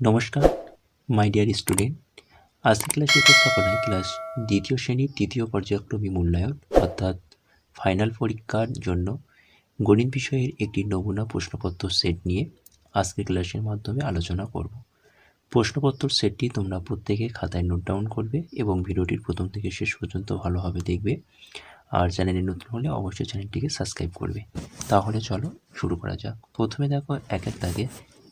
নমস্কার my dear student আজকের class উপস্থাপনায় ক্লাস দ্বিতীয় শ্রেণির তৃতীয় পর্যায়ক্রমী মূল্যায়ন, অর্থাৎ ফাইনাল পরীক্ষার জন্য গণিত বিষয়ের একটি নমুনা প্রশ্নপত্র সেট নিয়ে আজকের ক্লাসের মাধ্যমে আলোচনা করব। প্রশ্নপত্র সেটটি তোমরা প্রত্যেকে খাতায় নোট ডাউন করবে এবং ভিডিওটির প্রথম থেকে শেষ পর্যন্ত ভালোভাবে দেখবে। আর চ্যানেলে নতুন হলে অবশ্যই চ্যানেলটিকে সাবস্ক্রাইব করবে। তাহলে চলো শুরু করা যাক। প্রথমে দেখো, এক এক দাগে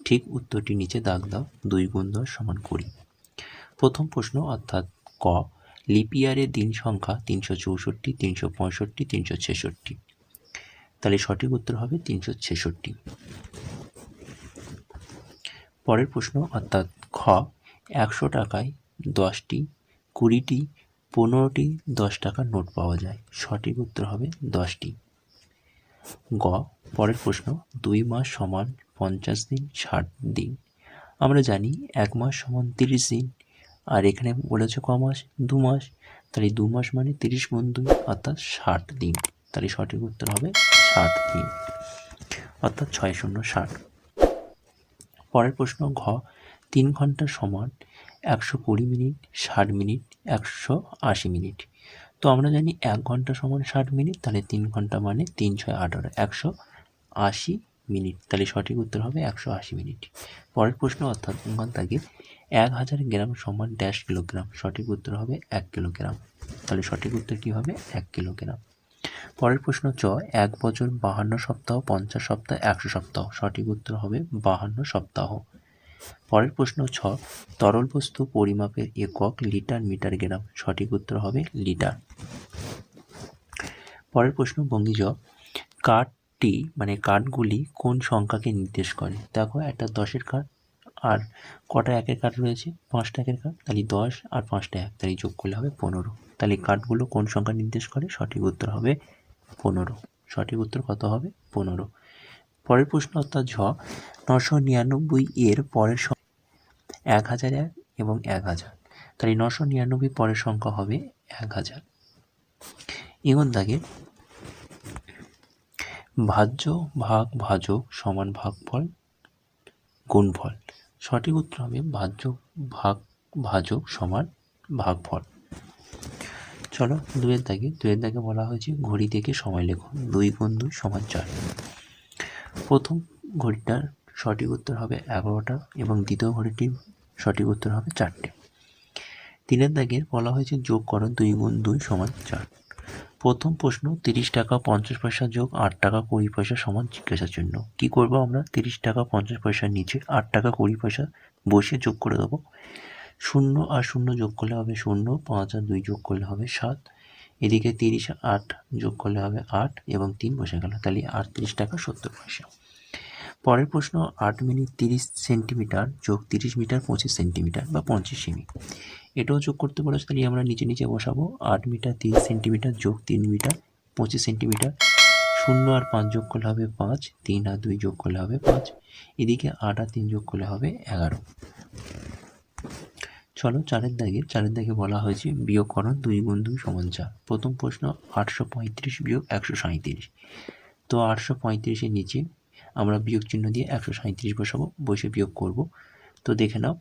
ঠিক উত্তরটি নিচে দাগ দাও, দুই গুণ দশ সমান কুড়ি। প্রথম প্রশ্ন, অর্থাৎ ক লিপিয়ারের দিন সংখ্যা তিনশো চৌষট্টি, তিনশো পঁয়ষট্টি, তিনশো ছেষট্টি। তাহলে সঠিক উত্তর হবে তিনশো ছেষট্টি। পরের প্রশ্ন, অর্থাৎ খ, একশো টাকায় দশটি, কুড়িটি, পনেরোটি, দশ টাকার নোট পাওয়া যায়। সঠিক উত্তর হবে দশটি। গ, পরের প্রশ্ন, দুই মাস সমান পঞ্চাশ দিন, ষাট দিন। আমরা জানি এক মাস সমান তিরিশ দিন। আর এখানে বলেছে ক মাস? দু মাস। তাহলে দু মাস মানে তিরিশ গুণ দুই অর্থাৎ ষাট দিন। তাহলে সঠিক উত্তর হবে ষাট দিন। অর্থাৎ ছয় শূন্য ষাট। পরের প্রশ্ন, ঘ, তিন ঘণ্টা সমান একশো কুড়ি মিনিট, ষাট মিনিট, একশো আশি মিনিট। তো আমরা জানি এক ঘণ্টা সমান ষাট মিনিট, তাহলে তিন ঘণ্টা মানে তিন ছয় আঠারো। একশো আশি মিনিট। তাহলে সঠিক উত্তর হবে একশো আশি মিনিট। পরের প্রশ্ন অর্থাৎ থেকে এক হাজার গ্রাম সমান ড্যাশ কিলোগ্রাম। সঠিক উত্তর হবে এক কিলোগ্রাম। তাহলে সঠিক উত্তর কী হবে? এক কিলোগ্রাম। পরের প্রশ্ন চ, এক বছর বাহান্ন সপ্তাহ, পঞ্চাশ সপ্তাহ, একশো সপ্তাহ। সঠিক উত্তর হবে বাহান্ন সপ্তাহ। পরের প্রশ্ন ছ, তরল বস্তু পরিমাপের একক লিটার মিটার গ্রাম। সঠিক উত্তর হবে লিটার। পরের প্রশ্ন বঙ্গি জ কার্ডটি মানে কার্ডগুলি কোন সংখ্যাকে নির্দেশ করে? দেখো, একটা দশের কার্ড আর কটা একের কার্ড রয়েছে? পাঁচটা একের কার্ড? তাহলে দশ আর পাঁচটা এক। তাহলে যোগ করলে হবে পনেরো। তাহলে কার্ডগুলো কোন সংখ্যা নির্দেশ করে? সঠিক উত্তর হবে পনেরো। সঠিক উত্তর কত হবে? পনেরো। পরের প্রশ্ন অর্থাৎ ঝ, নশো নিরানব্বই এর পরের এক হাজার এক এবং এক হাজার। তাহলে নশো নিরানব্বই পরের সংখ্যা হবে এক হাজার। এগোন দাগে ভাজ্য ভাগ ভাজক সমান ভাগফল গুণফল। সঠিক উত্তর হবে ভাজ্য ভাগ ভাজক সমান ভাগফল। চলো দুয়ের দাগে দুয়ের দাগে বলা হয়েছে ঘড়ি থেকে সময় লেখো, দুই গুণ দুই সমান চার। প্রথম ঘড়িটার সঠিক উত্তর হবে এগারোটা এবং দ্বিতীয় ঘড়িটির সঠিক উত্তর হবে চারটে। তিনের দাগের বলা হয়েছে যোগ করো দুই গুণ দুই সমান চার। প্রথম প্রশ্ন, তিরিশ টাকা পঞ্চাশ পয়সা যোগ আট টাকা কুড়ি পয়সা সমান জিজ্ঞাসার জন্য। কি করব আমরা? তিরিশ টাকা পঞ্চাশ পয়সার নিচে আট টাকা কুড়ি পয়সা বসিয়ে যোগ করে দেবো। শূন্য আর শূন্য যোগ করলে হবে শূন্য, পাঁচ আর দুই যোগ করলে হবে সাত। এদিকে তিরিশ আট যোগ করলে হবে আট এবং তিন বসে গেল। তাহলে আটত্রিশ টাকা সত্তর পয়সা। পরের প্রশ্ন, আট মিনিট তিরিশ সেন্টিমিটার যোগ তিরিশ মিটার পঁচিশ সেন্টিমিটার বা পঞ্চাশ সেমি। এটাও যোগ করতে বলেছে, তাহলে আমরা নিচে নিচে বসাবো। আট মিটার তিরিশ সেন্টিমিটার যোগ তিন মিটার পঁচিশ সেন্টিমিটার। শূন্য আর পাঁচ যোগ করলে হবে পাঁচ, তিন আর দুই যোগ করলে হবে পাঁচ। এদিকে আট আর তিন যোগ করলে হবে এগারো। চলো চারের দাগে চারের দাগে বলা হয়েছে বিয়োগকরণ দুই গুণ দুই সমান চার। প্রথম প্রশ্ন, আটশো পঁয়ত্রিশ বিয়োগ একশো সাঁইত্রিশ। তো আটশো পঁয়ত্রিশের নিচে আমরা বিয়োগ চিহ্ন দিয়ে একশো সাঁইত্রিশ বসাবো, বসে বিয়োগ করব। তো দেখে নাও,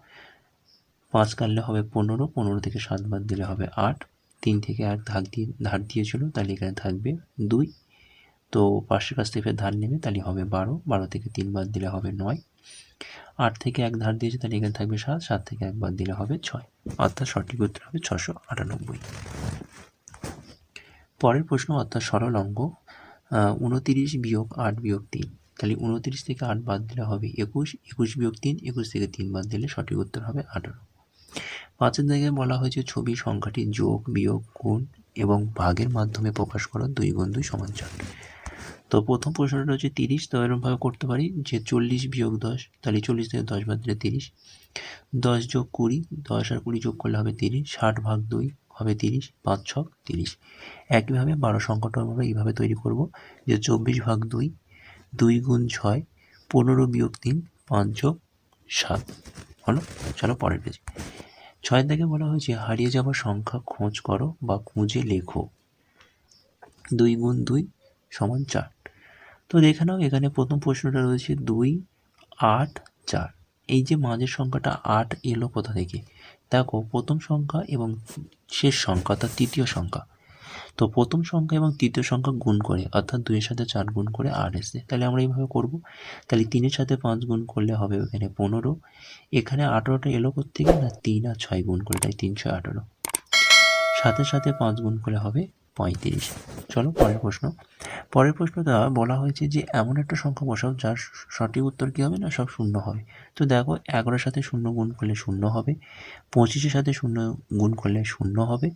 পাঁচ কাটলে হবে পনেরো পনেরো থেকে সাত বাদ দিলে হবে আট, তিন থেকে এক ধাক দিয়ে, ধার দিয়েছিল তাহলে এখানে থাকবে দুই। তো পাশের কাছ থেকে ধার নেবে, তাহলে হবে বারো বারো থেকে তিন বাদ দিলে হবে নয়। আট থেকে এক ধার দিয়েছে, তাহলে এখানে থাকবে সাত সাত থেকে এক বাদ দিলে হবে ছয়। অর্থাৎ সঠিক উত্তর হবে ছশো আটানব্বই। পরের প্রশ্ন, অর্থাৎ সরল অঙ্গ উনতিরিশ বিয়োগ আট বিয়োগ তিন। তাহলে উনতিরিশ থেকে আট বাদ দিলে হবে একুশ একুশ বিয়োগ তিন, একুশ থেকে তিন বাদ দিলে সঠিক উত্তর হবে আঠারো। পাঁচের জায়গায় বলা হয়েছে ছবি সংখ্যাটি যোগ, বিয়োগ, গুণ এবং ভাগের মাধ্যমে প্রকাশ করো দুই গুণ দুই সমান চার। তো প্রথম প্রশ্নটা হচ্ছে তিরিশ, তো এরকমভাবে করতে পারি যে চল্লিশ বিয়োগ দশ, তাহলে চল্লিশ থেকে দশ বাদ দিলে তিরিশ। দশ যোগ কুড়ি, দশ আর কুড়ি যোগ করলে হবে তিরিশ, ষাট ভাগ দুই হবে তিরিশ, পাঁচ ছক তিরিশ। একইভাবে বারো সংখ্যাটা এইভাবে তৈরি করব যে চব্বিশ ভাগ দুই দুই গুণ ছয়, পনেরো বিয়োগ তিন, পাঁচ সাত। হলো, চলো পরের পেজ ছয়ের দিকে বলা হয়েছে, হারিয়ে যাওয়া সংখ্যা খোঁজ করো বা খুঁজে লেখো। দুই গুণ দুই সমান চার। তো দেখে নাও, এখানে প্রথম প্রশ্নটা রয়েছে, দুই আট চার। এই যে মাঝের সংখ্যাটা আট এলো কোথা থেকে? দেখো, প্রথম সংখ্যা এবং শেষ সংখ্যা, অর্থাৎ তৃতীয় সংখ্যা। তো প্রথম সংখ্যা এবং তৃতীয় সংখ্যা গুণ করে, অর্থাৎ দুইয়ের সাথে চার গুণ করে আট এসে তাহলে আমরা এইভাবে করব। তাহলে তিনের সাথে পাঁচ গুণ করলে হবে এখানে পনেরো, এখানে আঠেরোটা এলো করতে গিয়ে না, তিন আর ছয় গুণ করে, তাই তিনশো আঠেরো। সাথে সাথে পাঁচ গুণ করে হবে পঁয়ত্রিশ। চলো পরের প্রশ্ন। পরের প্রশ্নটা বলা হয়েছে যে, এমন একটা সংখ্যা বসাও যার সঠিক উত্তর কী হবে না সব শূন্য হবে। তো দেখো, এগারোর সাথে শূন্য গুণ করলে শূন্য হবে, পঁচিশের সাথে শূন্য গুণ করলে শূন্য হবে,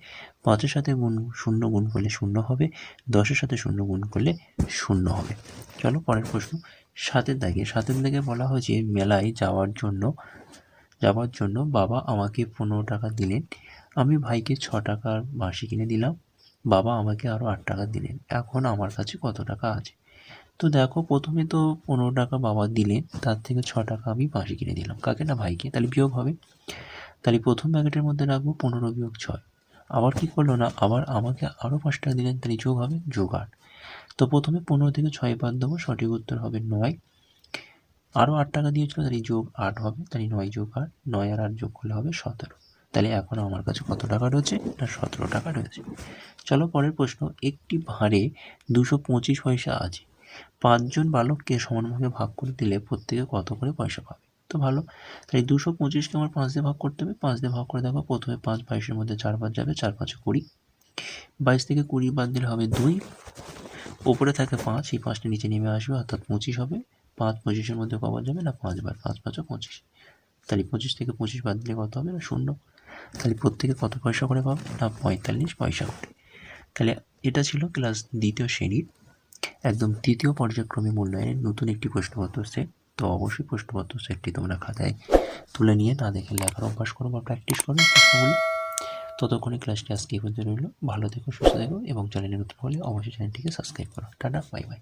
পাঁচের সাথে গুণ, শূন্য গুণ করলে শূন্য হবে, দশের সাথে শূন্য গুণ করলে শূন্য হবে। চলো পরের প্রশ্ন। সাতের দাগে সাতের দাগে বলা হয়েছে, মেলায় যাওয়ার জন্য যাওয়ার জন্য বাবা আমাকে পনেরো টাকা দিলেন, আমি ভাইকে ছ টাকার বাঁশি কিনে দিলাম বাবা আমাকে আরও আট টাকা দিলেন। এখন আমার কাছে কত টাকা আছে? তো দেখো, প্রথমে তো পনেরো টাকা বাবা দিলেন, তার থেকে ছ টাকা আমি বাঁশি কিনে দিলাম কাকে না ভাইকে? তাহলে বিয়োগ হবে। তাহলে প্রথম প্যাকেটের মধ্যে রাখব পনেরো বিয়োগ ছয়। আবার কি করল না? আবার আমাকে আরও পাঁচ টাকা দিলেন, তাহলে যোগ হবে, যোগ আট। তো প্রথমে পনেরো থেকে ছয় বাদ দেবো, সঠিক উত্তর হবে নয়। আরও আট টাকা দিয়েছিল, তাহলে যোগ আট হবে, তাহলে নয় যোগ আট, নয় আর আট যোগ করলে হবে সতেরো। তাহলে এখন আমার কাছে কত টাকা রয়েছে? না, সতেরো টাকা রয়েছে। চলো পরের প্রশ্ন, একটি ভাঁড়ে দুশো পঁচিশ পয়সা আছে। পাঁচজন বালককে সমানভাবে ভাগ করে দিলে প্রত্যেকে কত করে পয়সা পাবে? তো ভালো তাই দুশো পঁচিশকে আমার পাঁচ দিয়ে ভাগ করতে হবে। পাঁচ দিয়ে ভাগ করে দেখো, প্রথমে পাঁচ, বাইশের মধ্যে চার পাঁচ যাবে, চার পাঁচে কুড়ি। বাইশ থেকে কুড়ি বাদ দিলে হবে দুই। ওপরে থাকে পাঁচ, এই পাঁচটা নিচে নেমে আসবে, অর্থাৎ পঁচিশ হবে। পাঁচ পঁচিশের মধ্যে কবার যাবে? না পাঁচবার পাঁচ পাঁচও পঁচিশ। তাহলে পঁচিশ থেকে পঁচিশ বাদ দিলে কত হবে? না, শূন্য। তাহলে প্রত্যেকে কত পয়সা করে পাবে? না, পঁয়তাল্লিশ পয়সা করে। তাহলে এটা ছিল ক্লাস দ্বিতীয় শ্রেণির একদম তৃতীয় পর্যায়ক্রমে মূল্যায়নের নতুন একটি প্রশ্নপত্র সেট। তো অবশ্যই প্রশ্নপত্র সেটটি তোমরা খাতায় তুলে নিয়ে না দেখে লেখার অভ্যাস করো বা প্র্যাকটিস করো প্রশ্নগুলো। ততক্ষণে ক্লাসটি আজকে পর্যন্ত রইল। ভালো থেকো, সুস্থ থেকো এবং চ্যানেলে নতুন হলে অবশ্যই চ্যানেলটিকে সাবস্ক্রাইব করো। Tata bye bye